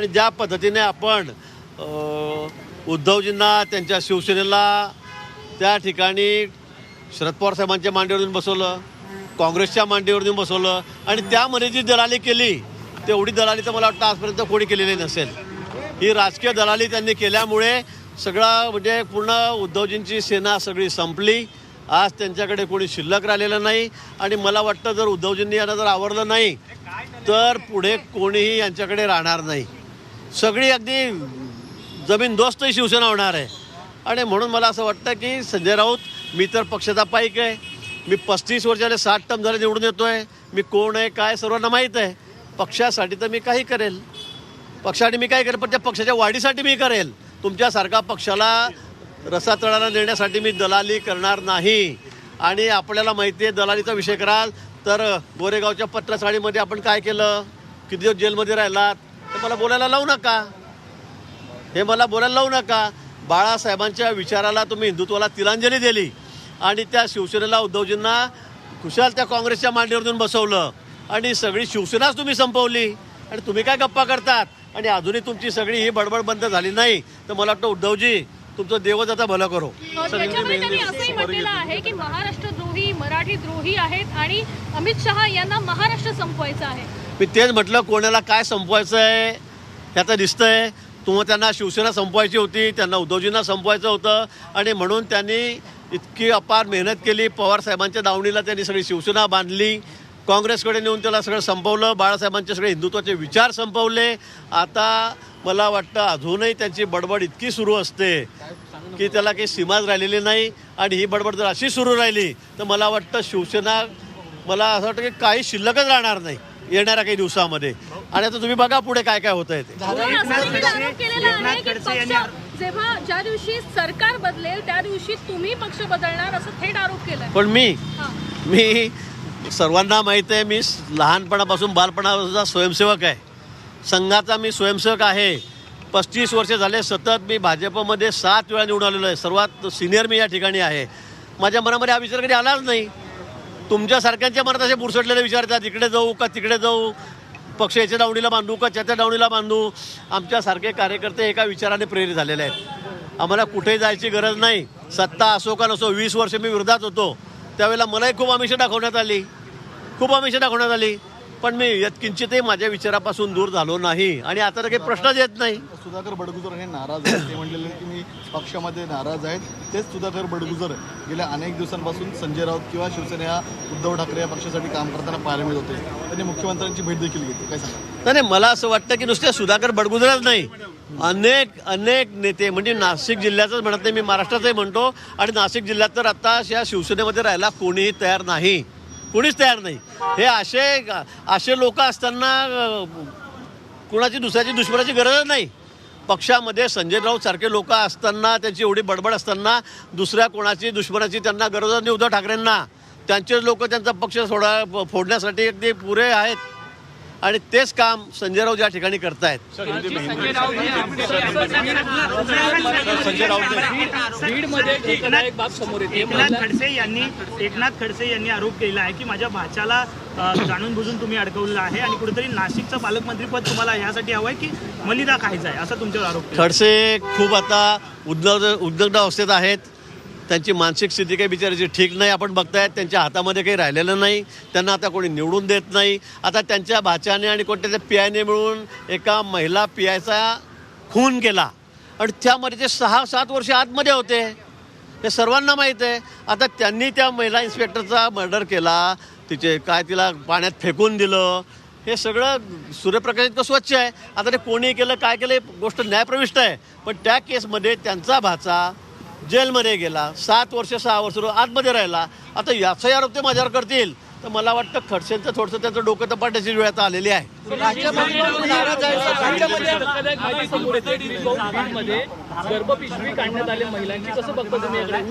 आणि ज्या पद्धतीने आपण उद्धवजींना त्यांच्या शिवसेनेला त्या ठिकाणी शरद पवार साहेबांच्या मांडीवर येऊन बसवलं काँग्रेसच्या मांडीवर येऊन बसवलं आणि त्यामध्ये जी दलाली केली तेवढी दलाली तर मला वाटतं आजपर्यंत कोणी केलेली नसेल. ही राजकीय दलाली त्यांनी केल्यामुळे सगळा म्हणजे पूर्ण उद्धवजींची सेना सगळी संपली. आज त्यांच्याकडे कोणी शिल्लक राहिलेलं नाही आणि मला वाटतं जर उद्धवजींनी यांना जर आवडलं नाही तर पुढे कोणीही यांच्याकडे राहणार नाही. सगळी अगदी जमीन दोस्त शिवसेना होणार आहे. आणि म्हणून मला असं वाटतं की संजय राऊत मी तर पक्षाचा पाईक आहे. मी पस्तीस वर्षाने साठ टम झाले निवडून येतो आहे मी कोण आहे काय सर्वांना माहीत आहे. पक्षासाठी तर मी काही करेल. पक्षासाठी मी काय करेल पण त्या पक्षाच्या वाढीसाठी मी करेल. तुमच्यासारखा पक्षाला रसा तळाला नेण्यासाठी मी दलाली करणार नाही. आणि आपल्याला माहिती आहे दलालीचा विषय कराल तर गोरेगावच्या पत्रसाळीमध्ये आपण काय केलं? किती दिवस जेलमध्ये राहिलात? ते मला बोलायला लावू नका. हे मला बोलायला लावू नका. बाळासाहेबांच्या विचाराला तुम्ही हिंदुत्वाला तिलांजली दिली आणि त्या शिवसेनेला उद्धवजींना खुशाल त्या काँग्रेसच्या मांडीवर देऊन बसवलं. आणि सगळी शिवसेनाच तुम्ही संपवली. आणि तुम्ही काय गप्पा करतात? आणि अजूनही तुमची सगळी ही बडबड बंद झाली नाही. तर मला वाटतं उद्धवजी तुमचं देवच आता भलं करो. असंही म्हटलेलं आहे की महाराष्ट्रद्रोही मराठी द्रोही आहेत आणि अमित शहा यांना महाराष्ट्र संपवायचं आहे. मी तेच म्हटलं कोणाला काय संपवायचं आहे हे दिसतं आहे तुम्हाला त्यांना शिवसेना संपवायची होती त्यांना उद्धवजींना संपवायचं होतं. आणि म्हणून त्यांनी इतकी अपार मेहनत केली पवार साहेबांच्या दावणीला त्यांनी सगळी शिवसेना बांधली. काँग्रेसकडे नेऊन त्याला सगळं संपवलं बाळासाहेबांचे सगळे हिंदुत्वाचे विचार संपवले. आता मला वाटतं अजूनही त्यांची बडबड इतकी सुरू असते की त्याला काही सीमाच राहिलेली नाही. आणि ही बडबड जर अशी सुरू राहिली तर मला वाटतं शिवसेना मला असं वाटतं की काही शिल्लकच राहणार नाही. येणाऱ्या काही दिवसामध्ये. आणि आता तुम्ही बघा पुढे काय काय होत आहे ते जेव्हा ज्या दिवशी सरकार बदलेल त्या दिवशी तुम्ही पक्ष बदलणार असं थेट आरोप केलाय. पण मी. मी सर्वांना माहीत आहे मी लहानपणापासून बालपणापासूनचा स्वयंसेवक आहे. संघाचा मी स्वयंसेवक आहे. पस्तीस वर्ष झाले सतत मी भाजपमध्ये सात वेळा निवडून आलेलो आहे. सर्वात सिनियर मी या ठिकाणी आहे. माझ्या मनामध्ये हा विचार कधी आलाच नाही. तुमच्यासारख्यांच्या मनात असे बुरसटलेले विचारतात इकडे जाऊ का तिकडे जाऊ? पक्ष याच्या दावणीला बांधू का त्याच्या दावणीला बांधू? आमच्यासारखे कार्यकर्ते एका विचाराने प्रेरित झालेले आहेत. आम्हाला कुठे जायची गरज नाही? सत्ता असो का नसो वीस वर्ष मी विरोधात होतो. त्यावेळेला मलाही खूप आमिषं दाखवण्यात आली. खूप आमिषं दाखवण्यात आली. पण मी यत्किंचितही माझ्या विचारापासून दूर झालो नाही. आणि आता तर काही प्रश्नच येत नाही. सुधाकर बडगुजर हे नाराज आहेत. ते म्हणलेले की मी पक्षामध्ये नाराज आहेत. तेच सुधाकर बडगुजर गेल्या अनेक दिवसांपासून संजय राऊत किंवा शिवसेना या उद्धव ठाकरे या पक्षासाठी काम करताना पाहायला मिळत होते. त्यांनी मुख्यमंत्र्यांची भेट देखील घेतली. काय सांगा नाही मला असं वाटतं की नुसते सुधाकर बडगुजरच नाही. अनेक अनेक नेते म्हणजे नाशिक जिल्ह्याचंच म्हणत नाही मी महाराष्ट्राचंही म्हणतो. आणि नाशिक जिल्ह्यात तर आता या शिवसेनेमध्ये राहायला कोणीही तयार नाही. कोणीच तयार नाही. हे असे असे लोक असताना कुणाची दुसऱ्याची दुश्मनाची गरजच नाही. पक्षामध्ये संजय राऊत सारखे लोक असताना त्यांची एवढी बडबड असताना दुसऱ्या कोणाची दुश्मनाची त्यांना गरज नाही. उद्धव ठाकरेंना. त्यांचेच लोक त्यांचा पक्ष सोडा फोडण्यासाठी अगदी पुरे आहेत. आणि तेच काम संजय राऊत या ठिकाणी करतायत. संजय राऊत बीडमध्ये एक एक बाब समोर येते एकनाथ खडसे यांनी एकनाथ खडसे यांनी आरोप केलेला आहे की माझ्या भाच्याला जाणून बुजून तुम्ही अडकवलेलं आहे आणि कुठेतरी नाशिकचं पालकमंत्रीपद तुम्हाला ह्यासाठी हवं आहे की मलिदा खायचा आहे असं तुमच्यावर आरोप केला. खडसे खूप आता उद्योग उद्योगदा अवस्थेत आहेत. त्यांची मानसिक स्थिती काही बिचारायची ठीक नाही आपण बघतायत त्यांच्या हातामध्ये काही राहिलेलं नाही त्यांना आता कोणी निवडून देत नाही. आता त्यांच्या भाच्याने आणि कोणत्या त्या आयने मिळून एका महिला पियाचा खून केला. आणि त्यामध्ये ते सहा सात वर्ष आतमध्ये होते. हे सर्वांना माहीत आहे. आता त्यांनी त्या महिला इन्स्पेक्टरचा मर्डर केला तिचे काय तिला पाण्यात फेकून दिलं. हे सगळं सूर्यप्रकाश इतकं स्वच्छ आहे. आता ते कोणी केलं काय केलं गोष्ट न्यायप्रविष्ट आहे. पण त्या केसमध्ये त्यांचा भाचा जेलमध्ये गेला सात वर्ष सहा वर्ष आतमध्ये राहिला. आता याचाही आरोप ते माझ्यावर करतील. तर मला वाटतं खडसेंचं थोडंसं त्यांचं डोकं तपाटायची वेळ आता आलेली आहे.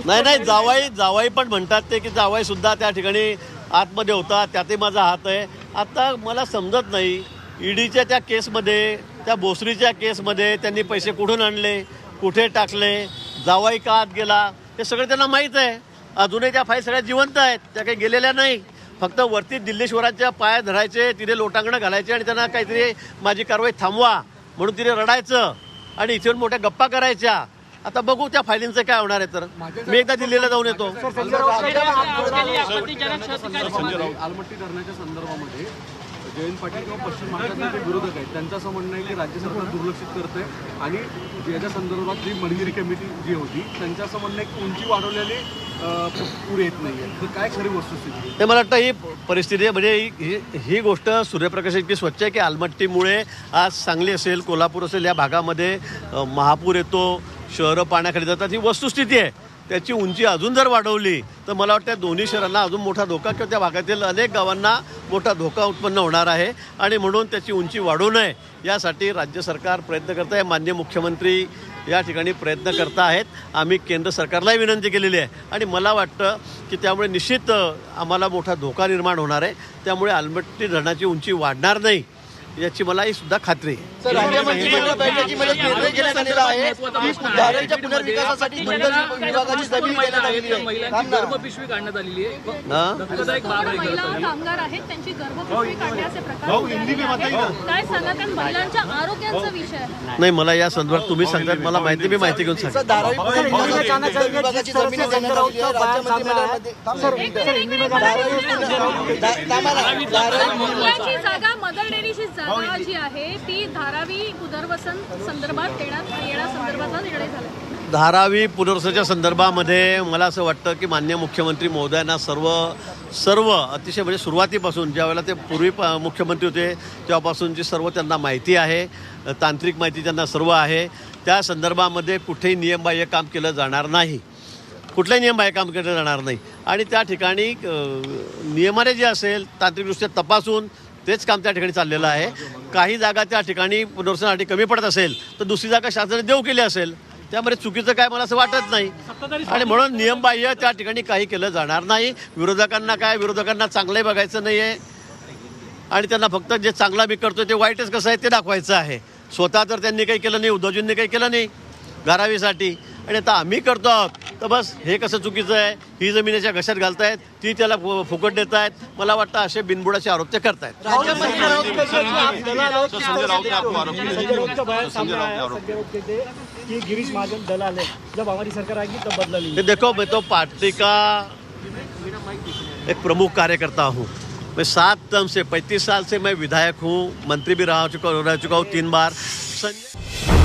नाही नाही जावाई जावाई पण म्हणतात ते की जावाई सुद्धा त्या ठिकाणी आतमध्ये होता त्यातही माझा हात आहे. आता मला समजत नाही ईडीच्या त्या केसमध्ये त्या भोसरीच्या केसमध्ये त्यांनी पैसे कुठून आणले कुठे टाकले जावाई का आत गेला? हे सगळं त्यांना माहीत आहे. अजूनही त्या फाईल सगळ्या जिवंत आहेत. त्या काही गेलेल्या नाही. फक्त वरती दिल्लीश्वरांच्या पाया धरायचे तिथे लोटांगणं घालायचे आणि त्यांना काहीतरी माझी कारवाई थांबवा म्हणून तिने रडायचं आणि इथे येऊन मोठ्या गप्पा करायच्या. आता बघू त्या फायलिंगचं काय होणार आहे तर. मी एकदा दिल्लीला जाऊन येतो. संजय राऊत आलमट्टी धरणाच्या संदर्भामध्ये जयंत पाटील किंवा पश्चिम महाराष्ट्राचे जे विरोधक आहेत त्यांचं असं म्हणणं आहे की राज्य सरकार दुर्लक्षित करतंय आणि याच्या संदर्भात जी मणगिरी कमिटी जी होती त्यांचं असं म्हणणं आहे की उंची वाढवल्याने पूर येत नाहीये. तर काय खरी वस्तुस्थिती हे ते मला वाटतं ही परिस्थिती आहे. म्हणजे ही ही गोष्ट सूर्यप्रकाश इतकी स्वच्छ आहे की आलमट्टीमुळे आज सांगली असेल कोल्हापूर असेल या भागामध्ये महापूर येतो शहरं पाण्याखाली जातात. ही वस्तुस्थिती आहे. त्याची उंची अजून जर वाढवली तर मला वाटतं दोन्ही शहरांना अजून मोठा धोका किंवा त्या भागातील अनेक गावांना मोठा धोका उत्पन्न होणार आहे. आणि म्हणून त्याची उंची वाढू नये यासाठी राज्य सरकार प्रयत्न करत आहे. मान्य मुख्यमंत्री या ठिकाणी प्रयत्न करत आहेत. आम्ही केंद्र सरकारलाही विनंती केलेली आहे. आणि मला वाटतं की त्यामुळे निश्चित आम्हाला मोठा धोका निर्माण होणार आहे. त्यामुळे आलमट्टी धरणाची उंची वाढणार नाही. याची मला ही सुद्धा खात्री आहे सर राज्य मंत्रिमंडळ बैठकीमध्ये निर्णय घेण्यात आलेला आहे की धारणच्या पुनर्विकासासाठी मंडळ विभागाची जमीन देण्यात आलेली आहे महिलांची थांब ना. गर्भपिशवी काढण्यात आलेली आहे हां धक्कादायक बाब आहे महिला कामगार आहेत त्यांची गर्भपिशवी काढण्याचे प्रकार होत आहेत. काय सांगा कारण महिलांच्या आरोग्याचा विषय आहे नाही मला या संदर्भात तुम्ही सांगतात मला माहिती मी माहिती घेऊन सर सांगतो धारावी पुनर्विकासासाठी मंडळ विभागाची जमीन देण्यात आलेली आहे राज्य मंत्रिमंडळामध्ये थांब ना. एक मिनिट, एक मिनिट. धारावी पुनर्- धा- थांबा ना. धारावी महिलाची जागा मदर डेअरीची जागा जी आहे ती धारावी पुनर्वसन संदर्भात देण्यात येण्यासंदर्भातला निर्णय झाला. धारावी पुनर्वसनाच्या संदर्भामध्ये मला असं वाटतं की मान्य मुख्यमंत्री महोदयांना सर्व सर्व अतिशय म्हणजे सुरुवातीपासून ज्या वेळेला ते पूर्वी प- मुख्यमंत्री होते तेव्हापासूनची सर्व त्यांना माहिती आहे तांत्रिक माहिती त्यांना सर्व आहे त्या संदर्भामध्ये कुठेही नियमबाह्य काम केलं जाणार नाही. कुठल्याही नियमबाह्य काम केलं जाणार नाही. आणि त्या ठिकाणी नियमाने जे असेल तांत्रिकदृष्ट्या तपासून तेच काम त्या ठिकाणी चाललेलं आहे. काही जागा त्या ठिकाणी पुनर्वसनासाठी कमी पडत असेल तर दुसरी जागा शासनाने देऊ केली असेल त्यामध्ये चुकीचं काय मला असं वाटत नाही. आणि म्हणून नियमबाह्य त्या ठिकाणी काही केलं जाणार नाही. विरोधकांना काय विरोधकांना चांगलंही बघायचं नाही आहे आणि त्यांना फक्त जे चांगला मी करतो ते वाईटच कसं आहे ते दाखवायचं आहे. स्वतः तर त्यांनी काही केलं नाही उद्धवजींनी काही केलं नाही. धारावीसाठी आणि आता आम्ही करतो आहोत. तर बस हे कसं चुकीचं आहे? ही जमिनीच्या घशात घालतायत ती त्याला फु- फुकट देत आहेत मला वाटतं असे बिनबुडाचे आरोप ते करतायत. गिरीश महाजन दलाल है जब हमारी सरकार आएगी तब बदला लेंगे. देखो मैं तो पार्टी का एक प्रमुख कार्यकर्ता हूँ। मैं सात टर्म से पैंतीस साल से मैं विधायक हूँ। मंत्री भी रहा चुका रह चुका हूँ तीन बार। संजय